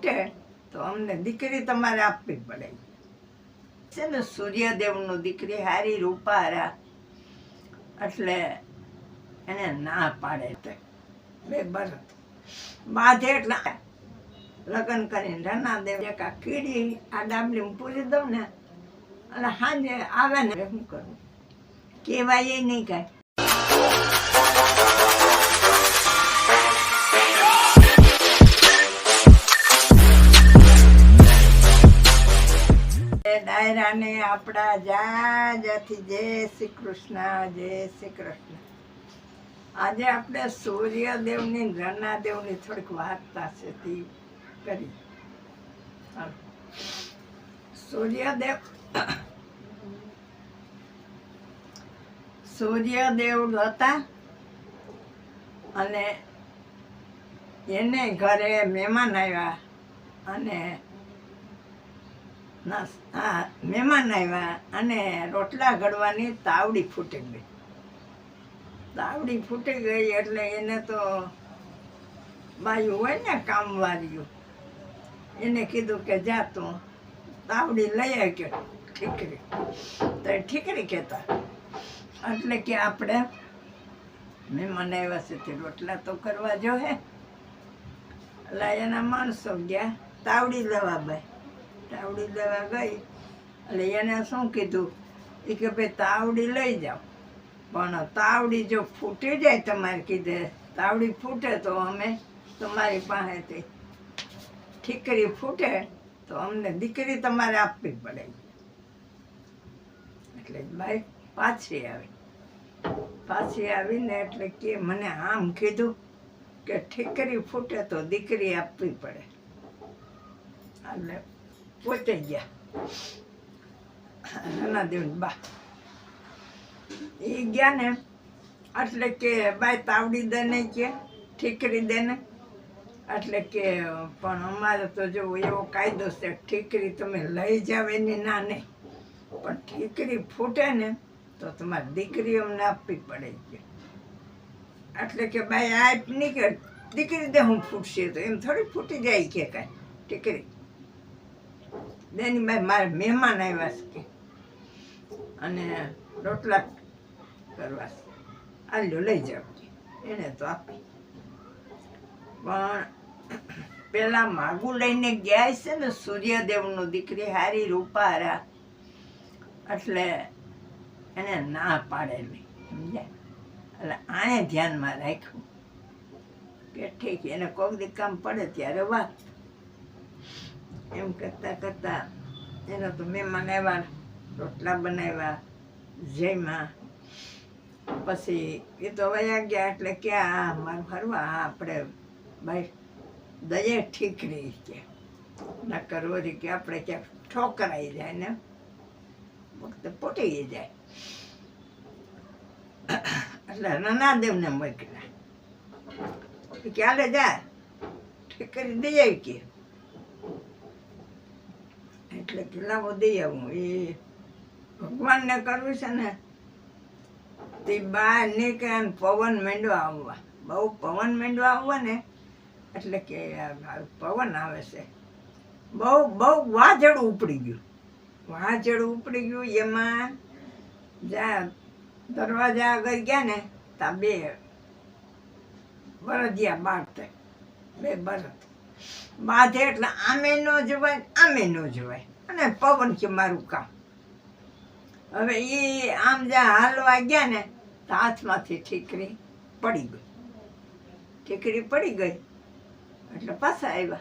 ફૂટે તો અમને દીકરી તમારે આપવી પડે. છે ને, સૂર્યદેવનું દીકરી હારી રૂપારા એટલે એને ના પાડે તે. બે બરત. બાંધે એટલે લગ્ન કરીને રના દેવ એક આ કીડી આ ડાબલી પૂરી દઉં ને, અને સાંજે આવે ને શું કરું. કહેવાય નહીં કાંઈ. ડાયરાને આપણા જાજાથી જય શ્રી કૃષ્ણ, જય શ્રી કૃષ્ણ. આજે આપણે સૂર્યદેવની રણાદેવની થોડીક વાર્તા છે કરી. સૂર્યદેવ સૂર્યદેવ હતા અને એને ઘરે મહેમાન આવ્યા અને મહેમાન આવ્યા અને રોટલા ઘડવાની તાવડી ફૂટી ગઈ. તાવડી ફૂટી ગઈ એટલે એને તો બાયું હોય ને કામવાળીઓ એને કીધું કે જા તું, તાવડી લઈ આવ્યો ઠીકરી. તો ઠીકરી કહેતા. એટલે કે આપણે મહેમાન આવ્યા છે રોટલા તો કરવા જોહે એટલે એના માણસો ગયા, તાવડી લેવા ભાઈ. તાવડી દવા ગઈ. એટલે એને શું કીધું? એ કે ભાઈ તાવડી લઈ જાઓ. પણ તાવડી જો ફૂટી જાય તમારે કીધે, તાવડી ફૂટે તો અમે તમારી પાસેથી ઠીકરી ફૂટે તો અમને દીકરી તમારે આપવી પડે. એટલે ભાઈ પાછી આવી. પાછી આવીને એટલે કે મને આમ કીધું કે ઠીકરી ફૂટે તો દીકરી આપવી પડે. એટલે પોતે ગયા. નાના દેવ બા. એ ગયા ને એટલે કે બાય તાવડી દે ને કે, ઠીકરી દે ને કે, પણ અમારે તો જો એવો કાયદો છે, ઠીકરી તમે લઈ જાવ એની ના નહીં પણ ઠીકરી ફૂટે ને તો તમારી દીકરી અમને આપવી પડે છે. એટલે કે ભાઈ આ કે દીકરી દે હું ફૂટશે તો એમ થોડી ફૂટી જાય કે કાંઈ. ઠીકરી. બેની ભાઈ મારે મહેમાન આવ્યા છે કે. અને રોટલા કરવા છે. આલ્યો, લઈ જાવ એને તો આપી. પણ પેલા માગું લઈને ગયા છે ને સૂર્યદેવનું દીકરી હારી રૂપારા. એટલે એને ના પાડેલી સમજ્યા? એટલે આને ધ્યાનમાં રાખ્યું. કે ઠીક એને કોક દી કામ પડે ત્યારે વાત. એમ કરતાં કરતાં એનો તો મહેમાન આવ્યા, રોટલા બનાવ્યા જયમાં પછી એ તો વયા ગયા એટલે કે આ મારું ફરવા આપણે ભાઈ દયે ઠીક રહી કે. ના કરવો કે આપણે ક્યાંક ઠોકરાઈ જાય ને વખતે પોટી જાય. એટલે નાનાદેવને મોકલ્યા. ક્યારે હાલે જા ઠીક કરી દઈએ કે. એટલે કેટલા દઈ આવું. એ ભગવાનને કરવું છે ને, તે નીકળે ને પવન મેંડવા આવવા. બહુ પવન મેંડવા આવવા ને, એટલે કે પવન આવે છે. બહુ બહુ વાજળું ઉપડી ગયું. વાજળું ઉપડી ગયું એમાં. જ્યાં દરવાજા આગળ ગયા ને ત્યાં બે બળદિયા બાળતે બે બળદ બાંધે એટલે આમે ન જવાય આમે ન જવાય. અને પવન કે મારું કામ. હવે એ આમ જ્યાં હાલવા ગયા ને તો હાથમાંથી ઠીકરી પડી ગઈ. ઠીકરી પડી ગઈ. એટલે પાછા આવ્યા.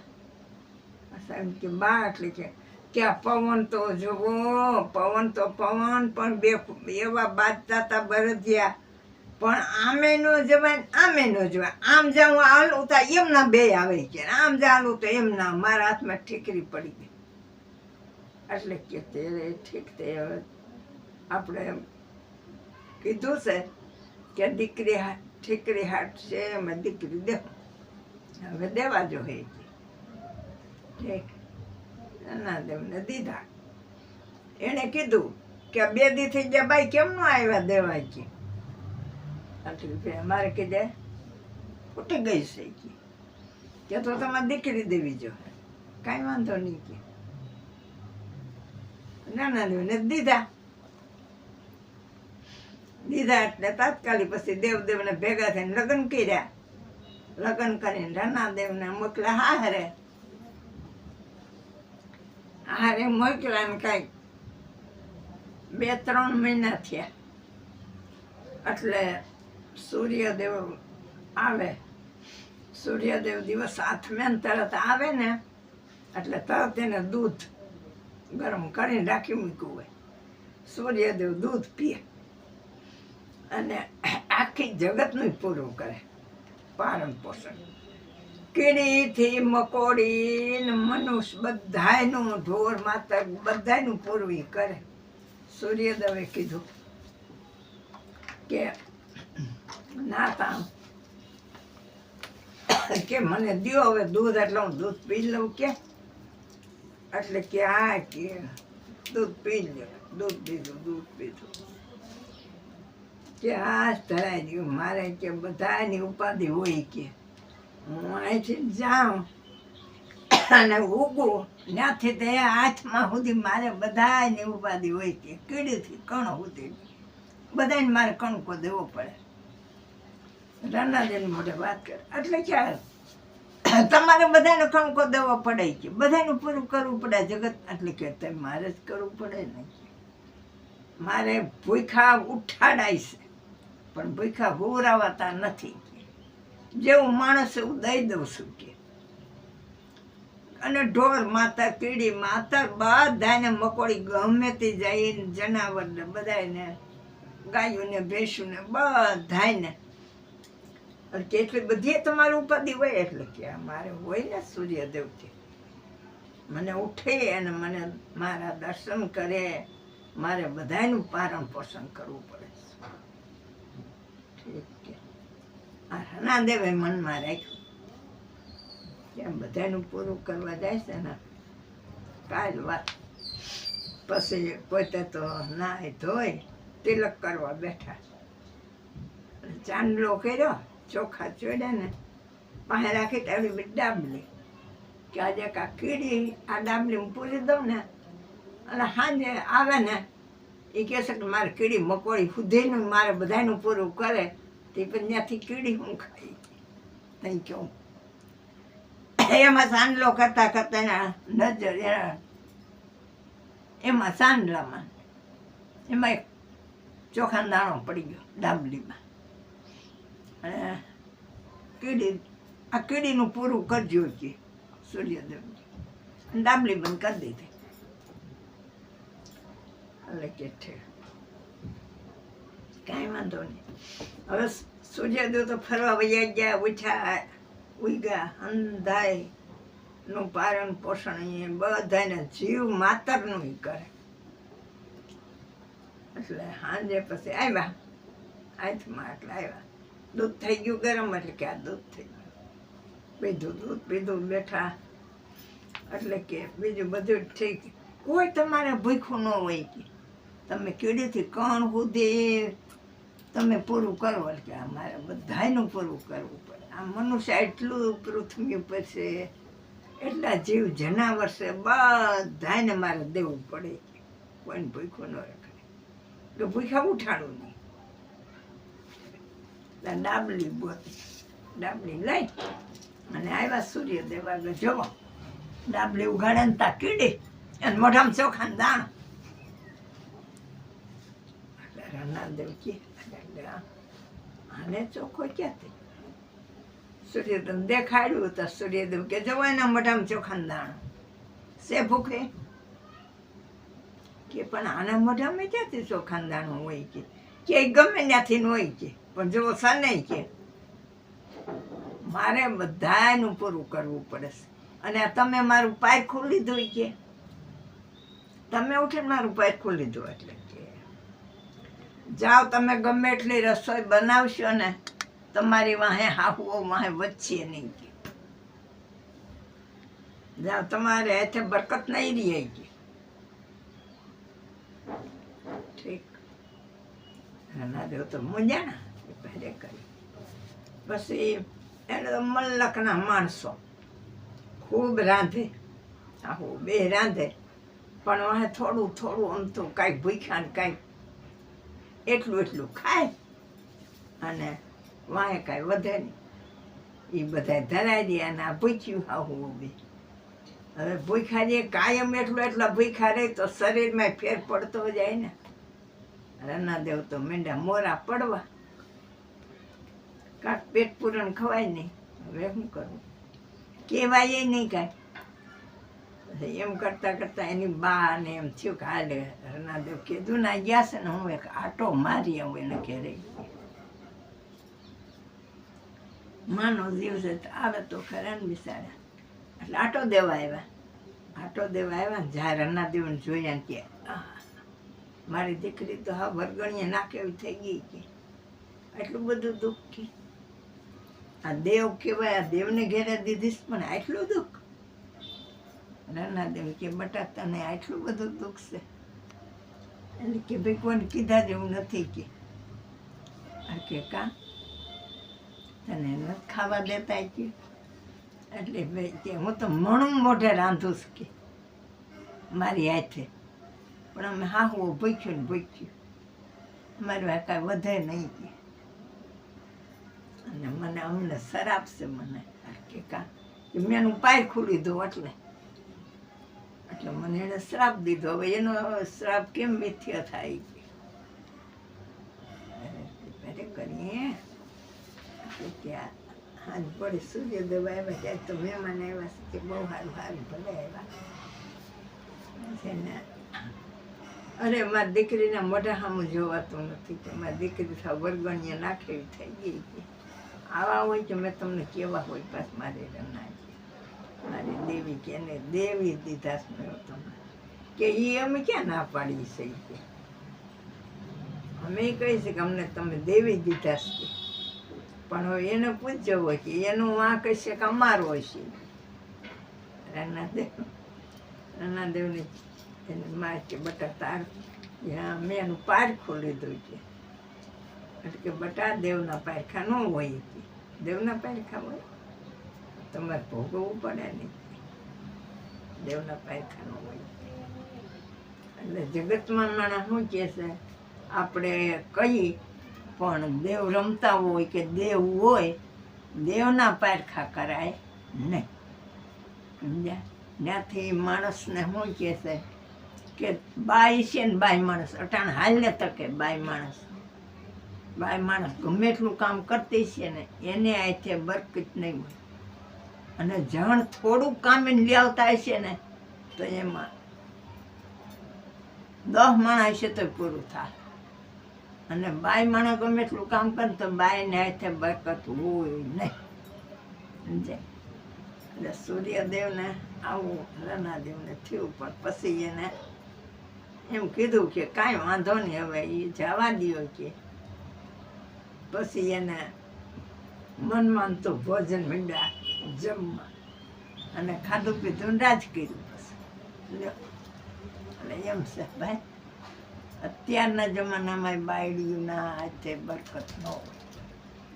પાછા એમ કે, બા, એટલે કે ત્યાં પવન તો જુઓ, પવન તો પવન, પણ બે એવા બાજતા હતા બરધિયા પણ આમે નો જવાય આમે નો જવાય. આમ જાઉં હાલું તા એમના બે આવે છે. આમ જા હાલું તો એમના. મારા હાથમાં ઠીકરી પડી ગઈ. એટલે કે તે ઠીક તે હવે આપણે કીધું છે કે દીકરી ઠીકરી હાટ છે અમે દીકરી દે. હવે દેવા જો હે ઠીક ના દેવને દીધા. એણે કીધું કે બે દી થઈ ગયા ભાઈ કેમ નો આવ્યા દેવા કે? કે અમારે કીધે ફૂટી ગઈ છે કે. તો તમારે દીકરી દેવી જો. કાંઈ વાંધો નહીં કે. નાના દેવને દીધા. દીધા એટલે તાત્કાલિક પછી દેવદેવને ભેગા થઈને લગ્ન કર્યા. લગ્ન કરીને રણાદેવને મોકલા હારે હારે મોકલા ને કઈ બે ત્રણ મહિના થયા. એટલે સૂર્યદેવ આવે. સૂર્યદેવ દિવસ આથમે ને તરત આવે ને, એટલે તરત એને દૂધ ગરમ કરીને રાખી મૂક્યું હોય. સૂર્યદેવ દૂધ પીએ અને આખી જગતનું પૂરું કરે. પાલન પોષણ. કીડીથી મકોડી મનુષ્ય બધાયનું ઢોર માતા બધાયનું પૂરું કરે. સૂર્યદેવે કીધું કે નાતા કે મને દ્યો હવે દૂધ, એટલે હું દૂધ પી લઉં કે? એટલે કે આ કે દૂધ પી લે દૂધ પીધું દૂધ પીધું. કે આ ધરાઈ ગયું મારે કે બધાની ઉપાધિ હોય કે. હું અહીંથી જાઉં અને ઉગું. ત્યાંથી તે હાથમાં સુધી મારે બધાની ઉપાધિ હોય કે, કીડીથી કણ સુધી. બધાને મારે કણકો દેવો પડે. રાનાદેવની મોઢે વાત કરે. એટલે ક્યારે તમારે બધાને કણકો દેવો પડે કે બધાનું પૂરું કરવું પડે જગત. એટલે કે તે મારે જ કરવું પડે ને. મારે ભૂખા ઉઠાડાય છે. પણ ભૂખા હોરાવાતા નથી. જેવું માણસ એવું દઈ દઉં છું કે. અને ઢોર માતા, કીડી માતા બધાને મકોડી ગમે તે જાય જનાવરને બધાને ગાયોને, ભેંસુને બધાને કેટલી બધી તમારી ઉપાધિ હોય એટલે કે મારે હોય ને સૂર્યદેવથી. મને ઉઠે અને મને મારા દર્શન કરે. મારે બધાનું પારણ પોષણ કરવું પડે. છે. આ દેવે મનમાં રાખ્યું. કેમ બધાનું પૂરું કરવા જાય છે ને, કાલ વાત પછી પોતે તો નાય ધોય તિલક કરવા બેઠા. ચાંદલો કર્યો. ચોખા ચોડ્યા ને પાસે રાખી તારી બી ડાબલી. કે આજે કા કીડી, આ ડાબલી પૂરી દઉં ને, અને સાંજે આવે ને એ કહે છે કે મારે કીડી મકોડી સુધીનું મારે બધાનું પૂરું કરે, તે પણ ત્યાંથી કીડી હું ખાઈ. નહીં કહું. એમાં સાંડલો કરતા કરતા એના નજર એમાં સાંડલામાં, એમાં એક ચોખા દાણો પડી ગયો ડાબલીમાં. અને કીડી, આ કીડીનું પૂરું કરજો કે સૂર્યદેવજી દાબલી બંધ કરી દીધી એટલે કે ઠીક કાંઈ વાંધો નહીં. હવે સૂર્યદેવ તો ફરવા વૈયા ગયા, ઉઠ્યા ઉગ્યા અંધાયનું પાલન પોષણ એ બધાને જીવ માતરનું કરે. એટલે સાંજે પછી આવ્યા હાથમાં એટલે આવ્યા દૂધ થઈ ગયું, ગરમ એટલે કે આ દૂધ થઈ ગયું. બીજું દૂધ, બીજું બેઠા એટલે કે બીજું બધું ઠીક કોઈ તમારે ભૂખ્યું ન હોય કે. તમે કીડીથી કણ સુધી તમે પૂરું કરો એટલે કે અમારે બધાનું પૂરું કરવું પડે. આ મનુષ્ય એટલું પૃથ્વી ઉપર છે, એટલા જીવ જનાવર છે બધાને મારે દેવું પડે. કોઈને ભૂખ્યું ન રખાય તો ભૂખ્યા ઉઠાડું નહીં. એટલે ડાબલી ડાબલી લઈ અને આવ્યા સૂર્યદેવ આગળ જવો. ડાબલી ઉઘાડે ને તા કીડી અને મોઢામાં ચોખાને દાણ. રાનાદેવ કે ચોખ્ખો ક્યાંથી? સૂર્યદેવ દેખાડ્યું તો સૂર્યદેવ કે જવો એના મોઢામાં ચોખાને દાણ. સે ભૂખે? કે પણ આના મોઢામાં ક્યાંથી ચોખાને દાણું હોય કે? કે ગમે ત્યાંથી હોય કે? પણ જો સને કે મારે બધાનું પૂરું કરવું પડે છે. અને તમે મારું પાયખું લીધું ઈ કે. તમે ઉઠીને મારું પાયખું લીધું એટલે કે. જાઓ તમે ગમે એટલી રસોઈ બનાવશો ને, તમારી વાહે હાહુઓ વાહે વચ્ચે નહીં કે. જાઓ તમારે એથે બરકત નહીં રહી કે. ઠીક. ના દેવ તો મૂંઝાણા. એ પહેરે કરી. પછી એને તો મલ્લકના માણસો. ખૂબ રાંધે. આવું બે રાંધે. પણ વાહે થોડું થોડું આમ તો કાંઈક ભૂખ્યા ને કાંઈક એટલું એટલું ખાય. અને વાંહે કાંઈ વધે નહીં. એ બધા ધરાઈ દે અને આ ભૂખ્યું આવું બી. હવે ભૂખ્યા જે કાયમ એટલું, એટલા ભૂખ્યા રહે તો શરીરમાં ફેર પડતો જાય ને. રના દેવ તો મેંડા મોરા પડવા. કાંક પેટ પૂરણ ખવાય નહીં. હવે શું કરવું? કહેવાય નહીં કાંઈ. એમ કરતાં કરતાં એની બા ને એમ થયું કે હાલે હરનાદેવ કીધું, ના, ગયા છે ને, હું એક આટો મારી આવું એને ઘેરે. માનો છે આવે તો ખરા ને બિચારા. એટલે આટો દેવા આવ્યા. આટો દેવા આવ્યા ને જ્યારે હરનાદેવને જોયા ને કે મારી દીકરી તો હા વરગણીએ નાખે એવી થઈ ગઈ કે. એટલું બધું દુઃખ કે આ દેવ કહેવાય, આ દેવને ઘેરે દીધીશ, પણ આટલું દુઃખ? રનાદેવ કે બટા તને આટલું બધું દુઃખ છે? એટલે કે ભાઈ કોને કીધા જેવું નથી કે. આ કે, કા? તને નથી ખાવા દેતા કે? એટલે ભાઈ કે, હું તો મણું મોઢે રાંધું છું કે, મારી હાથે. પણ અમે હા હું ભૂખ્યું ને ભૂખ્યું. મારું આ કાંઈ વધે નહીં કે. અને મને અમને શરાબ છે મને. કે કા કે મેં એનું ખોલી દો એટલે. એટલે મને એને શ્રાપ દીધો. હવે એનો શ્રાપ કેમ મિથ્ય થાય છે? કરીએ. કે હાથ પડે સૂર્યદેવ આવ્યા જાય તો મહેમાન આવ્યા છે કે બહુ સારું સારું ભલે આવ્યા. અરે મારી દીકરીના મોઢા સામું જોવાતું નથી કે મારી દીકરી થા વરગણીએ નાખેવી થઈ ગઈ છે. આવા હોય કે મેં તમને કેવા હોય પાસ મારે રના મારી દેવી કે ને, દેવી દીધા છે મેં તમને. કે એ અમે ક્યાં ના પાડી છે કે અમે કહી છે કે અમને તમે દેવી દીધા છે. પણ હવે એને પૂછજો હોય કે એનું વાંક હશે કે અમારો હશે રનાદેવ રનાદેવની એને માં કે બટા તાર મેં એનું પારખું લીધું છે. એટલે કે બટા દેવના પારખા ન હોય કે. દેવના પારખા હોય? તમારે ભોગવવું પડે નહીં દેવના પારખા ન હોય. એટલે જગતમાં માણસ શું કહે છે? આપણે કહી પણ દેવ રમતા હોય કે દેવ હોય, દેવના પારખા કરાય નહીં સમજ્યા? ત્યાંથી માણસને શું કહે છે? કે બાઈ છે ને બાઈ માણસ. અટાણ હાલને તકે બાઈ માણસ. બાઈ માણસ ગમે એટલું કામ કરતી છે ને, એને આથી બરકત નહીં હોય. અને જણ થોડુંક કામ એને લઈ આવતા હશે ને, તો એમાં દસ માણસ હશે તો પૂરું થાય. અને બાય માણસ ગમે એટલું કામ કરે તો બાયને હાથે બરકત હોય નહીં. સમજાય? એટલે સૂર્યદેવને આવું રનાદેવને થયું, પણ પછી એને એમ કીધું કે કાંઈ વાંધો નહીં, હવે એ જવા દો કે પછી એને મનમાં તો ભોજન મીંડા જમવા અને ખાધું પીધું રાજ કર્યું પછી. એટલે એમ છે, ભાઈ, અત્યારના જમાનામાં ના હાથે બરકત ન હોય.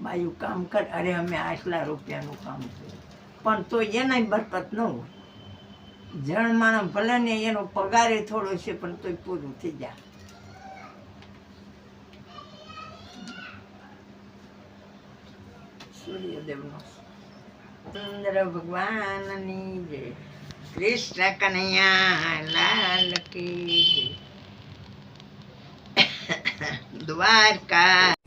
બાયું કામ કર. અરે, અમે આટલા રૂપિયાનું કામ કર્યું. પણ તો એનાય બરકત ન હોય. જણ માણસ ભલે ને એનો પગારે થોડો છે, પણ તોય પૂરું થઈ જાય. સૂર્યદેવનો ચંદ્ર ભગવાનની જય કૃષ્ણ કનૈયા લાલ કી જય દ્વારકા